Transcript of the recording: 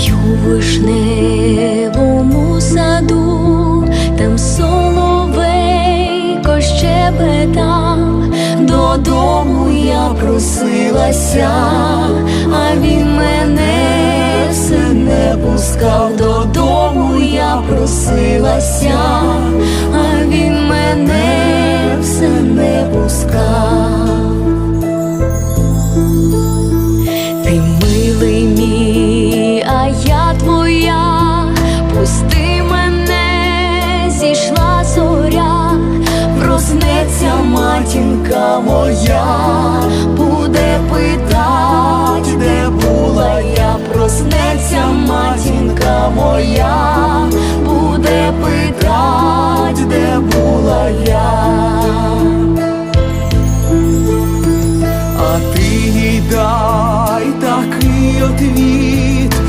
Й вишневому саду, там соловейко щебетав, додому я просилася, а він мене все не пускав, додому я просилася, а він мене. Я буде питати, де була я, проснеться матінка моя, буде питать, де була я.